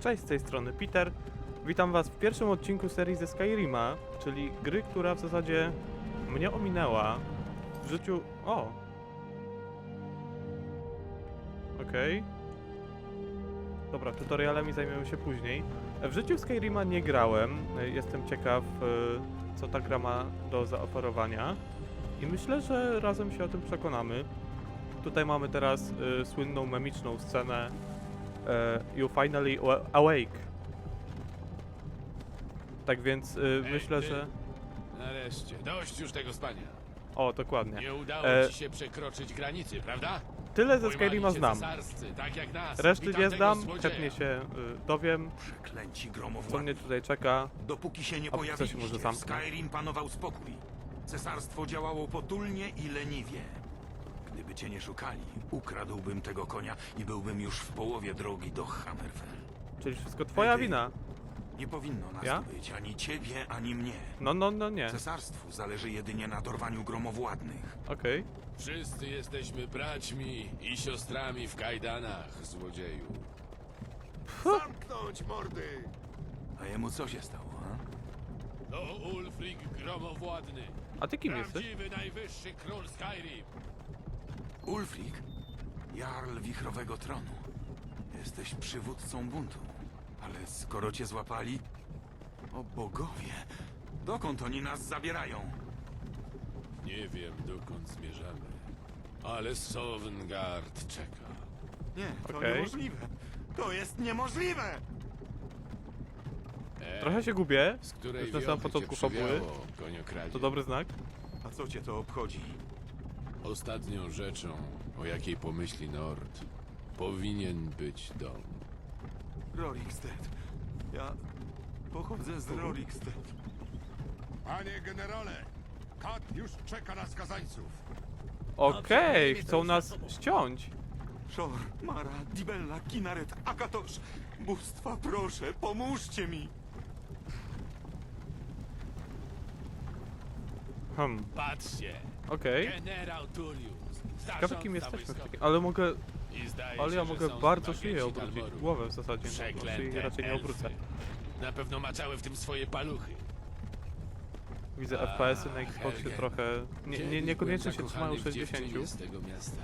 Cześć, z tej strony Peter. Witam was w pierwszym odcinku serii ze Skyrima, czyli gry, która w zasadzie mnie ominęła w życiu... O! Okej. Dobra, tutorialami zajmiemy się później. W życiu Skyrima nie grałem. Jestem ciekaw, y, co ta gra ma do zaoferowania. I myślę, że razem się o tym przekonamy. Tutaj mamy teraz y, słynną memiczną scenę You finally awa- awake. Tak więc y, Ej, myślę, ty. że... Nareszcie, dość już tego spania. O, dokładnie. Nie udało E, ci się przekroczyć granicy, prawda? Tyle ze Pojmali Skyrima cię znam. cesarscy, tak jak nas. Reszty Witam nie tego znam, złodzieja. chętnie się y, dowiem, Przeklęci co mnie tutaj czeka. Dopóki się nie A, co się pojawiliście, może w zamknąć? Skyrim panował spokój. Cesarstwo działało potulnie i leniwie. Gdyby cię nie szukali, ukradłbym tego konia i byłbym już w połowie drogi do Hammerfell. Czyli wszystko twoja Ej, ty. wina. Nie powinno nas Ja? tu być, ani ciebie, ani mnie. No, no, no nie. Cesarstwu zależy jedynie na dorwaniu gromowładnych. Okej. Wszyscy jesteśmy braćmi i siostrami w kajdanach, złodzieju. Zamknąć mordy! A jemu co się stało, a? To Ulfric Gromowładny. A ty kim jesteś? Prawdziwy najwyższy król Skyrim. Ulfric? Jarl Wichrowego Tronu. Jesteś przywódcą buntu. Ale skoro cię złapali... O bogowie! Dokąd oni nas zabierają? Nie wiem, dokąd zmierzamy. Ale Sovngarde czeka. Nie, to Okej. niemożliwe! To jest niemożliwe! E, Trochę się gubię. z której już na samym wiochy początku fabuły. przywiało, koniokradzie? To dobry znak. A co cię to obchodzi? Ostatnią rzeczą, o jakiej pomyśli Nord, powinien być dom. Rorikstead. Ja pochodzę z Rorikstead. Panie generale, kat już czeka na skazańców. Okej, chcą nas ściąć. Szor, Mara, Dibella, Kinaret, Akatosz! Bóstwa, proszę, pomóżcie mi! Hmm, Patrzcie! Okej. Generał Tullius! Ciekawe kim jesteśmy w. Ale mogę... I zdaje Ale się, ja że mogę są bardzo zbawieni szyję obrócić. Głowę w zasadzie. No, bo Przeklęte raczej nie elfy. obrócę. Na pewno maczały w tym swoje paluchy. Widzę FPS-y na Xboxie Helgen. trochę... Nie, nie, Kiedyś niekoniecznie byłem się trzymają zakochany w 60. dziewczynie z tego miasta.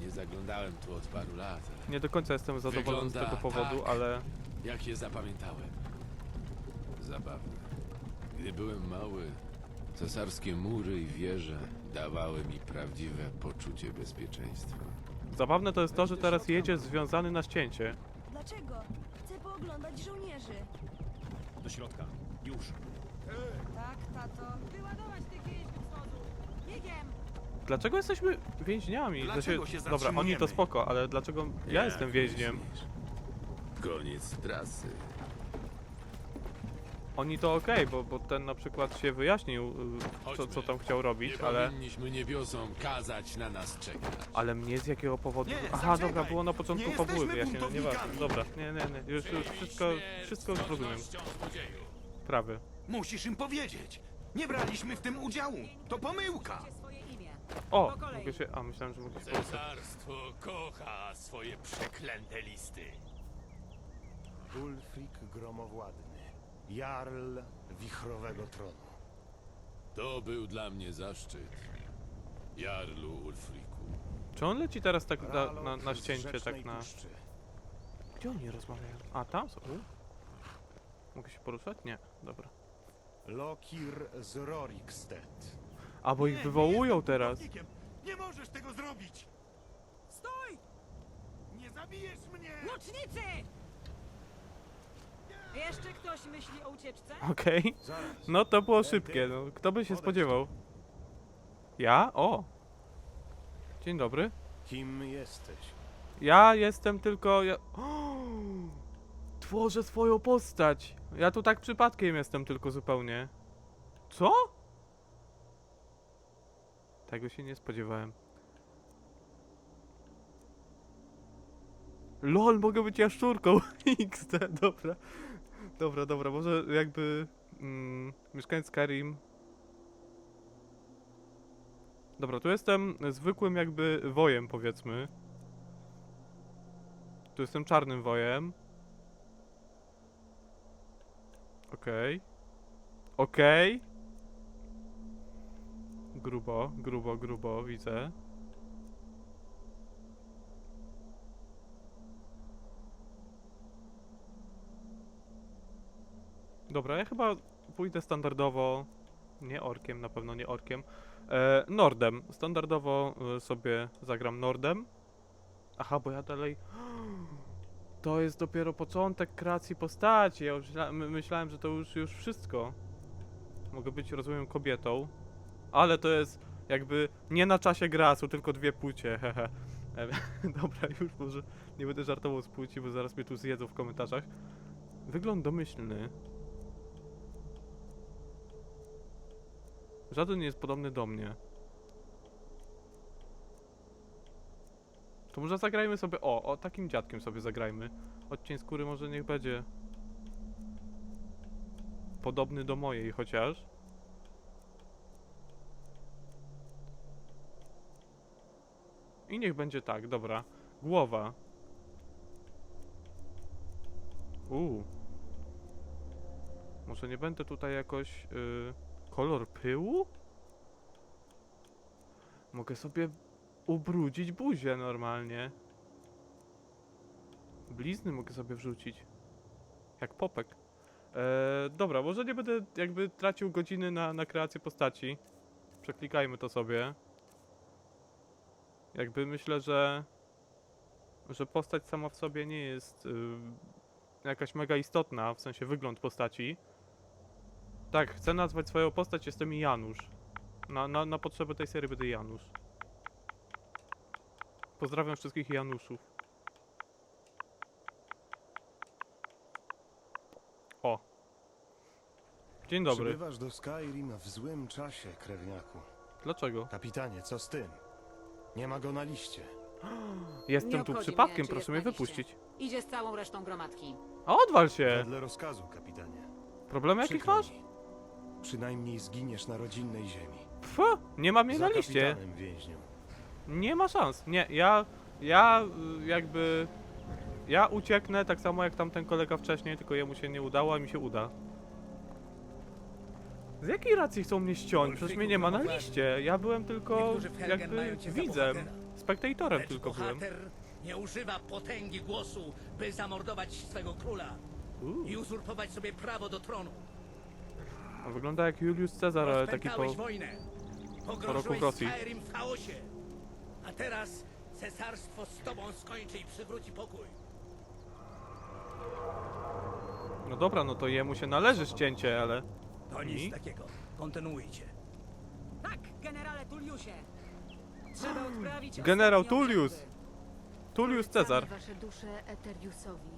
Nie zaglądałem tu od paru lat, ale Nie do końca jestem zadowolony z Wygląda tego powodu, tak. ale... jak je zapamiętałem. Zabawne. Gdy byłem mały, cesarskie mury i wieże dawały mi prawdziwe poczucie bezpieczeństwa. Zabawne to jest to, że teraz jedziesz związany na ścięcie. Dlaczego? Chcę pooglądać żołnierzy. Do środka. Już. Tak, tato. Wyładować tych więźniów z wozu! Biegiem! Dlaczego jesteśmy więźniami? Dlaczego się Dobra, oni to spoko, ale dlaczego ja Jak jestem więźniem? myślisz? Koniec trasy. Oni to okej, bo, bo ten na przykład się wyjaśnił, y, co, co tam chciał robić, Nie ale... powinniśmy kazać na nas czekać. Ale mnie z jakiego powodu... Nie, Aha, zaczekaj! dobra, było na początku Nie fabuły jesteśmy wyjaśnione, nieważne. buntownikami! Dobra, nie, nie, nie, już, już wszystko, wszystko już rozumiem. Prawy. Musisz im powiedzieć! Nie braliśmy w tym udziału! To pomyłka! swoje imię. O, Po kolei. mogę się... A, myślałem, że mogę się poruszać. Cesarstwo kocha swoje przeklęte listy. Ulfric Gromowładny, Jarl Wichrowego Tronu. To był dla mnie zaszczyt. Jarlu Ulfriku. Czy on leci teraz tak na, na, na z ścięcie, Rzecznej tak na... Puszczy. Gdzie oni rozmawiają? A, tam są? U. Mogę się poruszać? Nie, dobra. Lokir z Rorikstead. A, bo ich wywołują teraz. Nie możesz tego zrobić! Stój! Nie zabijesz mnie! Łucznicy! Jeszcze ktoś myśli o ucieczce? Okej. Zaraz. No to było szybkie, no. Kto by się spodziewał? Ja? O! Dzień dobry. Kim jesteś? Ja jestem tylko... Ja... Tworzę swoją postać! Ja tu tak przypadkiem jestem tylko zupełnie. Co? Tego się nie spodziewałem. LOL, mogę być jaszczurką! XD, dobra. Dobra, dobra, może jakby mm, mieszkaniec Skyrim. Dobra, tu jestem zwykłym jakby wojem, powiedzmy. Tu jestem czarnym wojem. Okej. Okay. Okej. Okay. Grubo, grubo, grubo, widzę. Dobra, ja chyba pójdę standardowo. Nie orkiem, na pewno nie orkiem. E, Nordem. Standardowo e, sobie zagram Nordem. Aha, bo ja dalej. To jest dopiero początek kreacji postaci. Ja myślałem, że to już, już wszystko. Mogę być, rozumiem, kobietą. Ale to jest jakby nie na czasie gra, są tylko dwie płcie, hehe. E, Dobra, już może nie będę żartował z płci, bo zaraz mnie tu zjedzą w komentarzach. Wygląd domyślny. Żaden nie jest podobny do mnie. To może zagrajmy sobie. O, o takim dziadkiem sobie zagrajmy. Odcień skóry może niech będzie. Podobny do mojej chociaż. I niech będzie tak, dobra. Głowa. Uuu. Może nie będę tutaj jakoś. y, kolor pyłu? Mogę sobie ubrudzić buzię normalnie. Blizny mogę sobie wrzucić. Jak popek. Eee, dobra, może nie będę jakby tracił godziny na, na kreację postaci. Przeklikajmy to sobie. Jakby myślę, że że postać sama w sobie nie jest y, jakaś mega istotna, w sensie wygląd postaci. Tak, chcę nazwać swoją postać, jestem Janusz. Na, na, na potrzeby tej serii będę Janusz. Pozdrawiam wszystkich Januszów. O. Dzień dobry. Przybywasz do Skyrim w złym czasie, krewniaku. Dlaczego? Kapitanie, co z tym? Nie ma go na liście. Jestem tu obchodzi przypadkiem, mnie, czy proszę jest mnie na liście. wypuścić. Idzie z całą resztą gromadki. A odwal się! Wedle rozkazu, kapitanie. Problemy jakieś Przykro masz? mi. Przynajmniej zginiesz na rodzinnej ziemi. Pfu, nie ma mnie Za na liście. kapitanem więźniu. Nie ma szans. Nie, ja, ja y, jakby, ja ucieknę tak samo jak tamten kolega wcześniej, tylko jemu się nie udało, a mi się uda. Z jakiej racji chcą mnie ściąć? Przecież mnie nie ma na liście. Ja byłem tylko Niektórzy w Helgen jakby mają cię za widzem, bohatera. spektatorem Lecz tylko byłem. bohater nie używa potęgi głosu, by zamordować swego króla Uuu, i uzurpować sobie prawo do tronu. A wygląda jak Julius Cezar, ale taki po... Wojnę. roku w Rosji. Skyrim w chaosie. A teraz cesarstwo z tobą skończy i przywróci pokój. No dobra, no to jemu się należy ścięcie, ale... To nic I? takiego. Kontynuujcie. Tak, generale Tulliusie. Trzeba odprawić Generał Tullius! Tullius Cezar. wasze dusze Eteriusowi.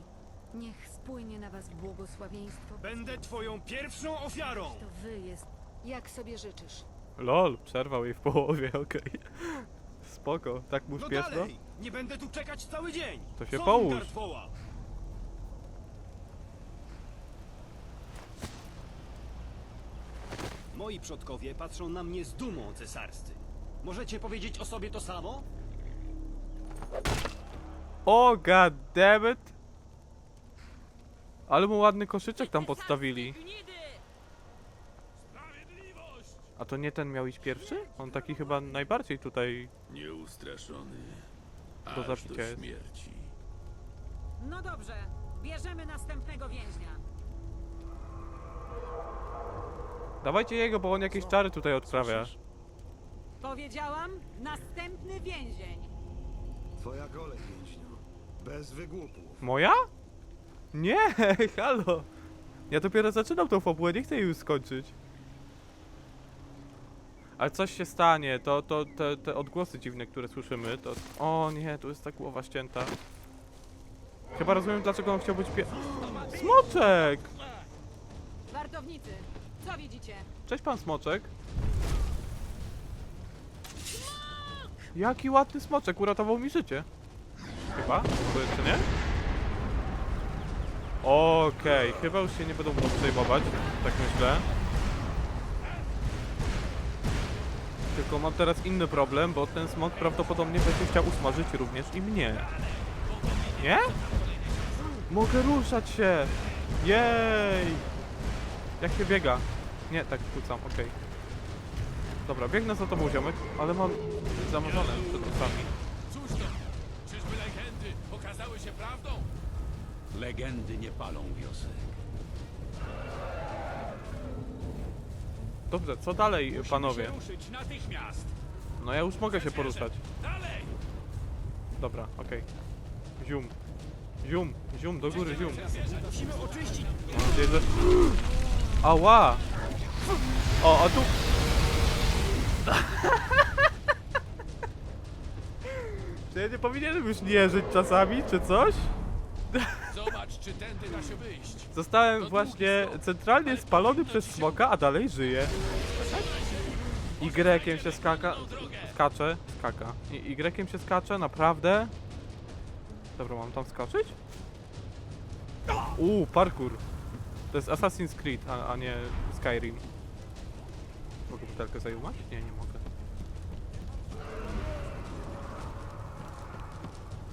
Niech spłynie na was błogosławieństwo. Będę twoją pierwszą ofiarą! To wy jest, jak sobie życzysz. Lol, przerwał jej w połowie, okej. Spoko, tak mu No śpieszno? dalej! Nie będę tu czekać cały dzień! To się Co połóż. Woła? Moi przodkowie patrzą na mnie z dumą cesarscy. Możecie powiedzieć o sobie to samo? O god damn it. Ale mu ładny koszyczek tam podstawili. A to nie ten miał iść pierwszy? On taki chyba najbardziej tutaj... Nieustraszony. Do Aż zabicia do jest. śmierci. No dobrze, bierzemy następnego więźnia. Dawajcie jego, bo on jakieś czary tutaj odprawia. Powiedziałam, następny więzień. Twoja kolej, więźniu. Bez wygłupów. Moja? Nie, halo. Ja dopiero zaczynam tą fabułę, nie chcę jej już skończyć. Ale coś się stanie, to, to te, te odgłosy dziwne, które słyszymy, to... O nie, tu jest ta głowa ścięta. Chyba rozumiem, dlaczego on chciał być pie... Smoczek! Wartownicy, co widzicie? Cześć pan Smoczek. Jaki ładny smoczek, uratował mi życie. Chyba? To jeszcze nie? Okej, chyba już się nie będą mną przejmować, tak myślę. Tylko mam teraz inny problem, bo ten smok prawdopodobnie będzie chciał usmażyć również i mnie. Nie? Mogę ruszać się! Jej! Jak się biega? Nie, tak kłócam, okej. Dobra, biegnę za tobą ziomek, ale mam zamazane przed oczami. Legendy nie palą wiosek. Dobrze, co dalej, panowie? ruszyć natychmiast! No ja już mogę się poruszać. Dalej! Dobra, okej. Zium. Zium, zium, do góry, zium. Musimy oczyścić. Mam nadzieję, że... Ała! O, a tu... Czy ja nie powinienem już nie żyć czasami, czy coś? Zobacz, czy tędy da się wyjść. Zostałem właśnie centralnie spalony przez smoka, a dalej żyję. Y się skaka... Skacze? Skaka. I Y się skacze, naprawdę? Dobra, mam tam skoczyć? Uuu, parkour. To jest Assassin's Creed, a, a nie Skyrim. Mogę butelkę zajmować? Nie, nie mogę.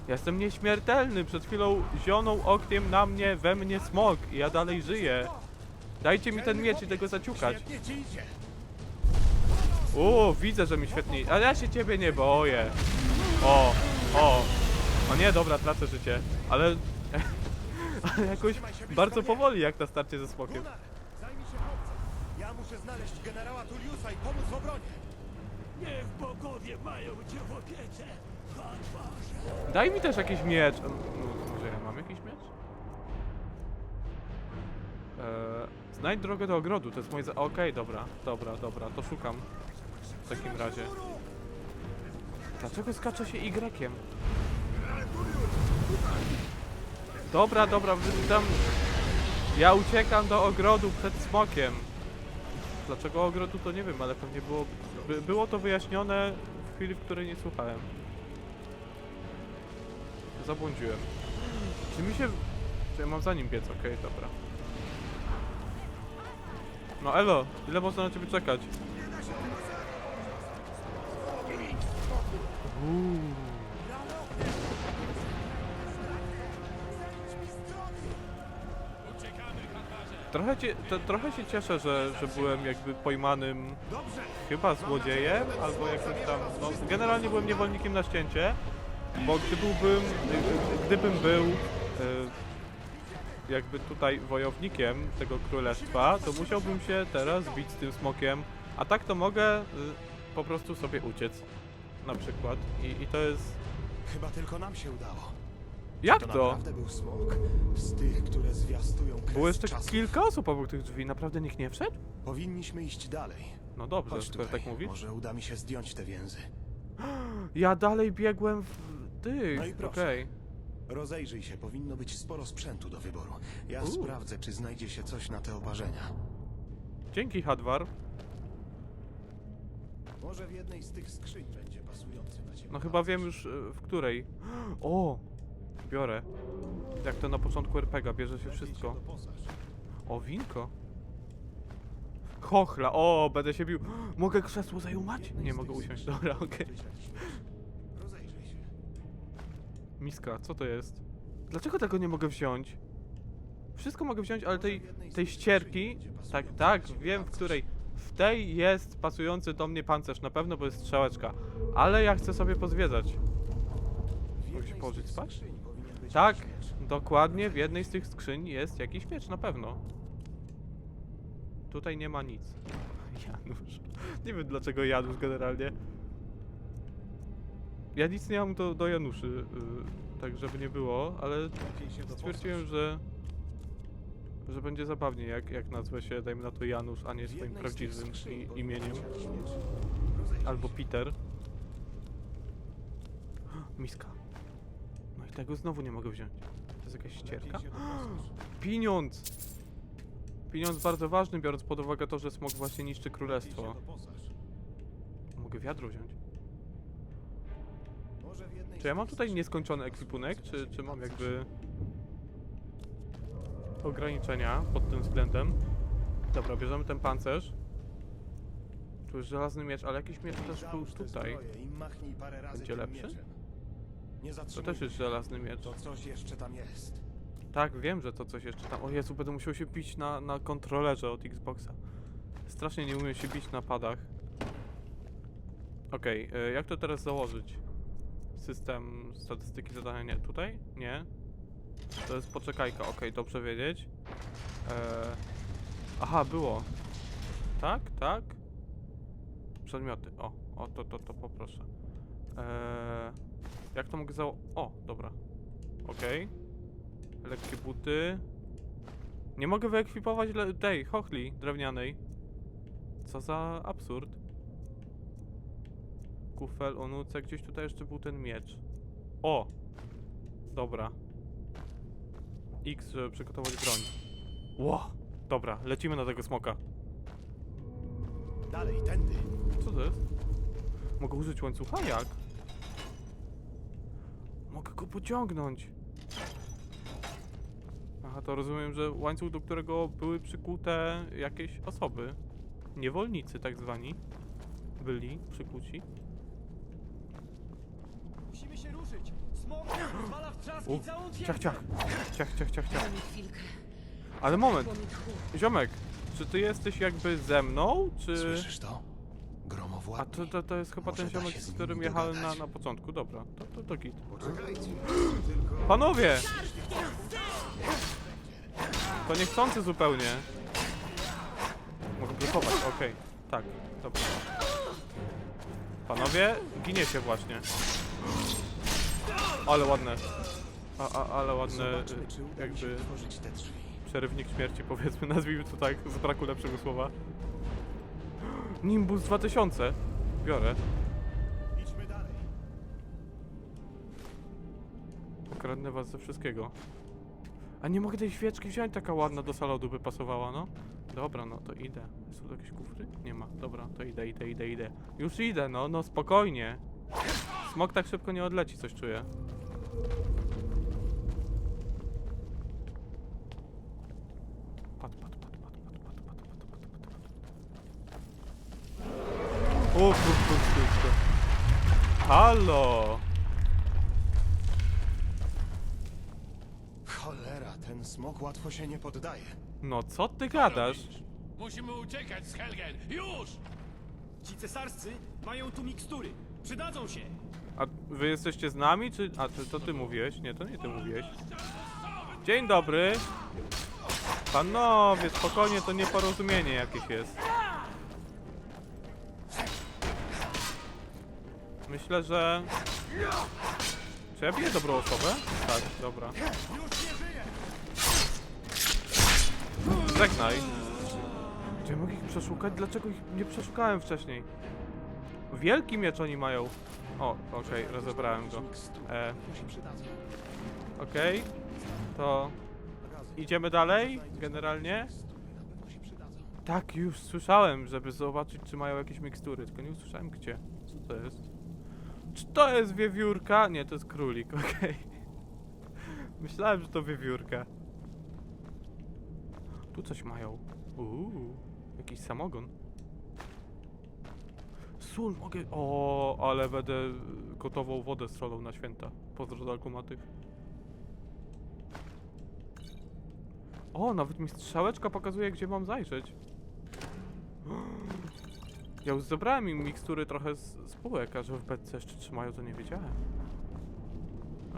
Jestem nieśmiertelny. Przed chwilą zionął ogniem na mnie, we mnie smok i ja dalej żyję. Dajcie mi ten miecz i tego zaciukać. O, widzę, że mi świetnie. Ale ja się ciebie nie boję. O, o. O nie, dobra, tracę życie. Ale. Ale jakoś bardzo powoli jak na starcie ze smokiem. Gunnar, zajmij się chłopcem. Ja muszę znaleźć generała Tulliusa i pomóc w obronie. Niech bogowie mają cię w opiece. Daj mi też jakiś miecz. Mm, Może ja mam jakiś miecz? Eee, znajdź drogę do ogrodu, to jest moje. Okej, dobra, dobra, dobra, to szukam. W takim razie. Dlaczego skacze się Y-iem? Dobra, dobra, wy- tam... Ja uciekam do ogrodu przed smokiem. Dlaczego ogrodu to nie wiem, ale pewnie było... By, było to wyjaśnione w chwili, w której nie słuchałem. Zabłądziłem. Czy mi się... Czy ja mam za nim biec? Okej, dobra. No elo, ile można na ciebie czekać? Uuu. Trochę, cie, to, trochę się cieszę, że, że byłem jakby pojmanym chyba złodziejem, albo jakimś tam, no generalnie byłem niewolnikiem na ścięcie, bo gdy byłbym, gdybym był e, jakby tutaj wojownikiem tego królestwa, to musiałbym się teraz bić z tym smokiem, a tak to mogę y, po prostu sobie uciec, na przykład, i, i to jest... Chyba tylko nam się udało. Jak To to? był smok z tych, które zwiastują Było jeszcze kilka osób obok tych drzwi, naprawdę nikt nie wszedł? Powinniśmy iść dalej. No dobrze, skoro tak mówisz. Może uda mi się zdjąć te więzy. Ja dalej biegłem w tych, No i proszę. okej. Rozejrzyj się, powinno być sporo sprzętu do wyboru. Ja Uuu. sprawdzę, czy znajdzie się coś na te oparzenia. Dzięki, Hadwar. Może w jednej z tych skrzyń będzie pasujący na ciebie. No chyba wiem już y, w której. O! Biorę. Jak to na początku RPGa, bierze się wszystko. O, winko. Chochla, o, będę się bił. Mogę krzesło zajumać? Nie mogę usiąść, dobra, okej. Miska, co to jest? Dlaczego tego nie mogę wziąć? Wszystko mogę wziąć, ale tej, tej ścierki... Tak, tak, wiem w której. W tej jest pasujący do mnie pancerz, na pewno, bo jest strzałeczka. Ale ja chcę sobie pozwiedzać. Mogę się położyć spać? Tak, dokładnie w jednej z tych skrzyń jest jakiś miecz, na pewno. Tutaj nie ma nic. Janusz. Nie wiem dlaczego Janusz generalnie. Ja nic nie mam do, do Januszy, yy, tak żeby nie było, ale stwierdziłem, że że będzie zabawnie, jak, jak nazwę się, dajmy na to Janusz, a nie swoim prawdziwym i, imieniem. Albo. Peter. Miska. No i tego znowu nie mogę wziąć. To jest jakaś ścierka? Pieniądz! Pieniądz bardzo ważny, biorąc pod uwagę to, że smok właśnie niszczy królestwo. Mogę wiadro wziąć. Czy ja mam tutaj nieskończony ekwipunek, czy, czy mam jakby ograniczenia pod tym względem? Dobra, bierzemy ten pancerz. Tu jest żelazny miecz, ale jakiś miecz też był tutaj. Będzie lepszy? To też jest żelazny miecz. To coś jeszcze tam jest. Tak, wiem, że to coś jeszcze tam. O Jezu, będę musiał się bić na, na kontrolerze od Xboxa. Strasznie nie umiem się bić na padach. Okej, e, jak to teraz założyć? System statystyki zadania nie. Tutaj? Nie. To jest poczekajka, okej, dobrze wiedzieć. E, aha, było. Tak, tak. Przedmioty. O, o, to, to, to poproszę. E, jak to mogę zało... O, dobra. Okej. Lekkie buty. Nie mogę wyekwipować tej chochli drewnianej. Co za absurd. Kufel o nuce, gdzieś tutaj jeszcze był ten miecz. O! Dobra. X, żeby przygotować broń. Ło! Dobra, lecimy na tego smoka. Dalej, tędy. Co to jest? Mogę użyć łańcucha? Jak? Mogę go pociągnąć. Aha, to rozumiem, że łańcuch, do którego były przykute jakieś osoby. Niewolnicy tak zwani. Byli przykuci. Się ruszyć! Smok rozwala w trzaski U, całą ciach, ciach. Ciach, ciach, ciach, ciach. Daj mi chwilkę. Ale moment, tchu. ziomek, czy ty jesteś jakby ze mną, czy... Słyszysz to? A Gromowładny. to, to, to jest chyba Może ten da ziomek, się z z nim którym jechałem na, dogadać. na początku. Dobra, to, to, to git. Poczekajcie. Panowie! To niechcący zupełnie. Mogę blokować, okej. Tak, dobra. Panowie, giniecie właśnie. Ale ładne. A, a, ale ładne, y, jakby przerywnik śmierci, powiedzmy, nazwijmy to tak, z braku lepszego słowa. Nimbus 2000. Biorę. Idźmy dalej. Okradnę was ze wszystkiego. A nie mogę tej świeczki wziąć, taka ładna do salonu by pasowała, no. Dobra, no to idę. Są tu jakieś kufry? Nie ma. Dobra, to idę, idę, idę, idę. Już idę, no, no spokojnie. Smok tak szybko nie odleci, coś czuję. Pat, pat, pat, pat, pat, pat, pat, pat, pat, pat, pat. O, kur, kur, kur, kur. Halo! Cholera, ten smok łatwo się nie poddaje. No co ty gadasz? Musimy uciekać z Helgen! Już! Ci cesarscy mają tu mikstury. Przydadzą się! A wy jesteście z nami, czy... A, to ty mówiłeś? Nie, to nie ty mówiłeś. Dzień dobry! Panowie, spokojnie, to nieporozumienie jakieś jest. Myślę, że... Czy ja biję dobrą osobę? Tak, dobra. Żegnaj. Czy ja mogę ich przeszukać? Dlaczego ich nie przeszukałem wcześniej? Wielki miecz oni mają. O, okej, rozebrałem go. E, okej. To idziemy dalej, generalnie. Tak, już słyszałem, żeby zobaczyć, czy mają jakieś mikstury, tylko nie usłyszałem gdzie. Co to jest? Czy to jest wiewiórka? Nie, to jest królik, okej. Myślałem, że to wiewiórka. Tu coś mają. Uuu, jakiś samogon. Sól mogę... O, ale będę gotował wodę z solą na święta. Pozdro do alkumatych. O, nawet mi strzałeczka pokazuje, gdzie mam zajrzeć. Ja już zebrałem im mikstury trochę z z półek, a że w beczce jeszcze trzymają, to nie wiedziałem.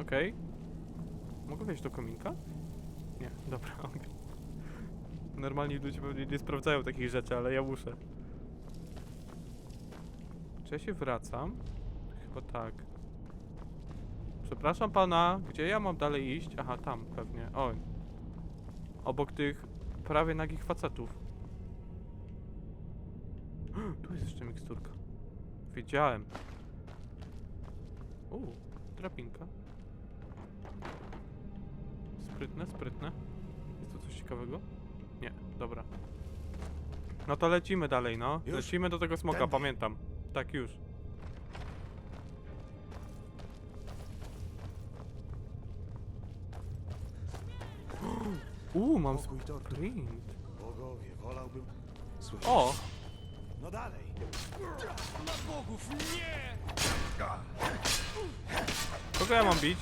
Okej. Mogę wejść do kominka? Nie, dobra, okej. Normalni ludzie pewnie nie sprawdzają takich rzeczy, ale ja muszę. Czy ja się wracam? Chyba tak. Przepraszam pana, gdzie ja mam dalej iść? Aha, tam pewnie. Oj. Obok tych prawie nagich facetów. Tu jest jeszcze miksturka. Wiedziałem. Uuu, drabinka. Sprytne, sprytne. Jest tu coś ciekawego? Nie, dobra. No to lecimy dalej, no. Już? Lecimy do tego smoka, Tędy. pamiętam. Tak, już. Uuu, mam Pokój tortur. sprint. Bogowie, wolałbym... Słyszę. O! No dalej. Kogo ja mam bić?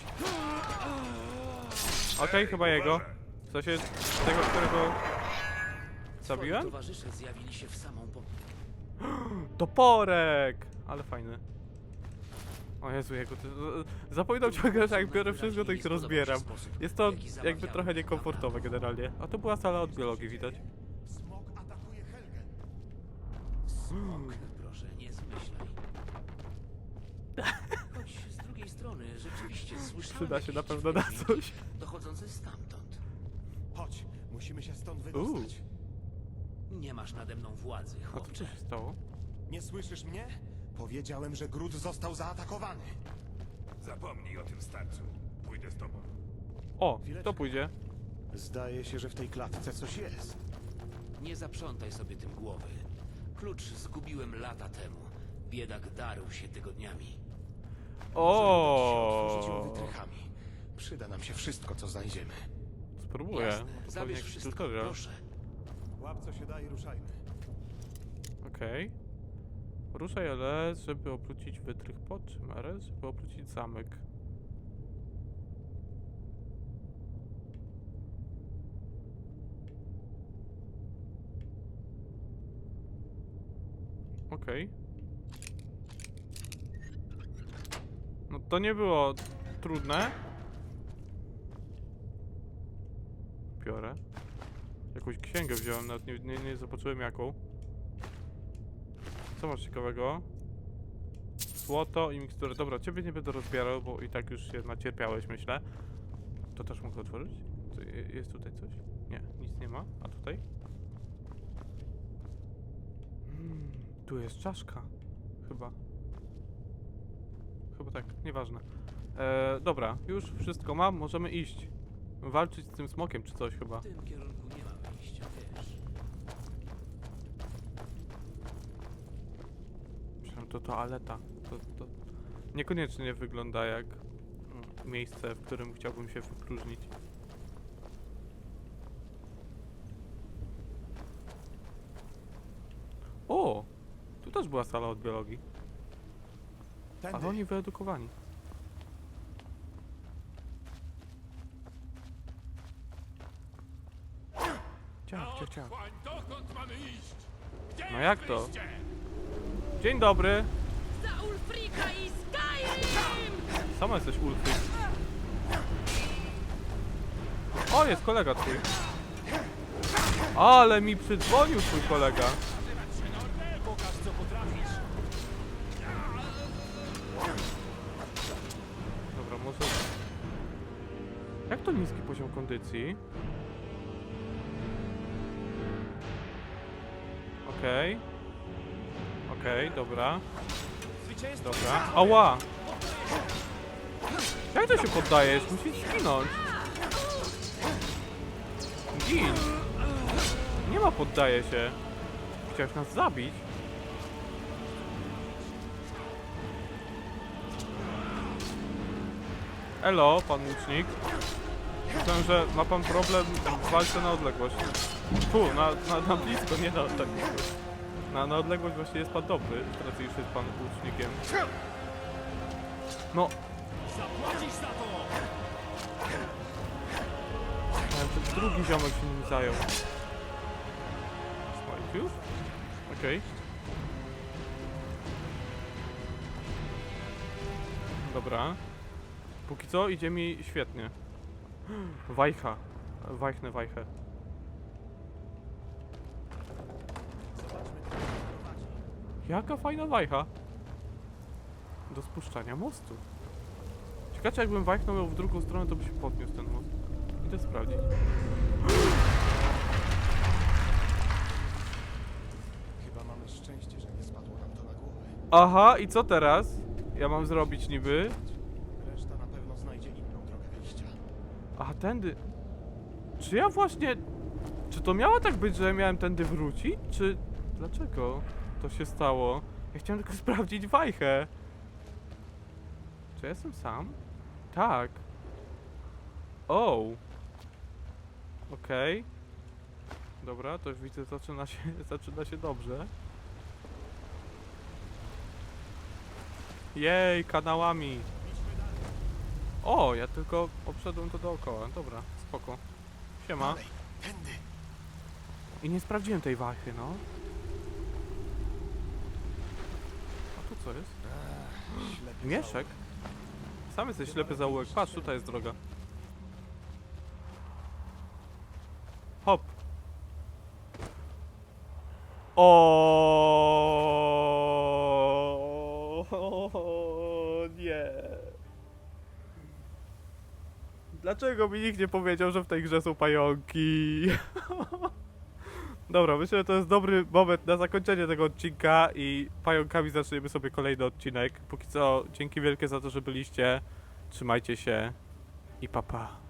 Okej, chyba jego. W sensie tego, którego zabiłem? towarzysze zjawili się w samą po... Toporek! Ale fajny. O Jezu, jego to... Zapominam ciągle, że jak biorę wszystko, to ich rozbieram. Jest to jakby trochę niekomfortowe generalnie. A to była sala od biologii, widać. Smok atakuje Helgen. Smok, proszę, nie zmyślaj. Choć z drugiej strony rzeczywiście słyszałem Przyda się na jakieś pewno na dźwięki coś. Dochodzące stamtąd. Chodź, musimy się stąd wydostać. Nie masz nade mną władzy, a to co chłopcze. się stało? Nie słyszysz mnie? Powiedziałem, że Grud został zaatakowany. Zapomnij o tym starcu. Pójdę z tobą. O, kto pójdzie? Zdaje się, że w tej klatce coś jest. Nie zaprzątaj sobie tym głowy. Klucz zgubiłem lata temu. Biedak darł się tygodniami. O, wytrychami. Przyda nam się wszystko, co znajdziemy. Spróbuję. To pewnie zabierz jakiś wszystko, tutorial. proszę. Łap co się da i ruszajmy. Okej. Ruszaj LS, żeby obrócić wytrych pod czym RS, żeby obrócić zamek. Okej. No to nie było trudne. Biorę. Jakąś księgę wziąłem, nawet nie, nie, nie zobaczyłem jaką. Co masz ciekawego? Złoto i miksturę. Dobra, ciebie nie będę rozbierał, bo i tak już się nacierpiałeś, myślę. To też mogę otworzyć? Jest tutaj coś? Nie, nic nie ma. A tutaj? Mm, tu jest czaszka. Chyba. Chyba tak, nieważne. E, dobra, już wszystko mam, możemy iść. Walczyć z tym smokiem czy coś chyba. W tym nie ma wyjścia, wiesz. Myślałem, to toaleta. To, to niekoniecznie wygląda jak mm, miejsce, w którym chciałbym się wypróżnić. O! Tu też była sala od biologii. Tędy. Ale oni wyedukowani. Ciach, ciach, ciach. No jak to? Dzień dobry! Za Ulfrika i Skyrim! Sama jesteś Ulfy. O, jest kolega twój. Ale mi przydzwonił twój kolega. Pokaż co potrafisz. Dobra, może... Jak to niski poziom kondycji? Okej. Okej, dobra. Dobra. Ała! Jak to się poddajesz? Musisz zginąć. Gin! Nie ma poddaje się. Chciałeś nas zabić? Elo, pan łucznik. Myślałem, że ma pan problem w walce na odległość. Fu, na, na, na blisko, nie na odległość. Na, na odległość właśnie jest pan dobry, teraz już jest pan łucznikiem. No, Zapłacisz za to! ten drugi ziomek się nim zajął. Smite już? Okej. Dobra. Póki co idzie mi świetnie. Wajcha. Wajchnę wajchę. Jaka fajna wajcha. Do spuszczania mostu. Ciekawe, jakbym wajchnął ją w drugą stronę, to by się podniósł ten most. Idę sprawdzić. Chyba mamy szczęście, że nie spadło nam to na głowę. Aha, i co teraz? Ja mam zrobić niby? Reszta na pewno znajdzie inną drogę wyjścia. Aha, tędy. Czy ja właśnie... Czy to miało tak być, że ja miałem tędy wrócić? Czy... Dlaczego to się stało? Ja chciałem tylko sprawdzić wajchę. Czy ja jestem sam? Tak. O. Okej. Dobra, to już widzę, zaczyna się, zaczyna się dobrze. Jej, kanałami. O, ja tylko obszedłem to dookoła. Dobra, spoko. Siema. I nie sprawdziłem tej wachy, no. A tu co jest? Mieszek? Sam jesteś ślepy zaułek. Patrz, tutaj jest droga. Hop. O nie. Dlaczego mi nikt nie powiedział, że w tej grze są pająki? Dobra, myślę, że to jest dobry moment na zakończenie tego odcinka i pająkami zaczniemy sobie kolejny odcinek. Póki co, dzięki wielkie za to, że byliście. Trzymajcie się i papa. Pa.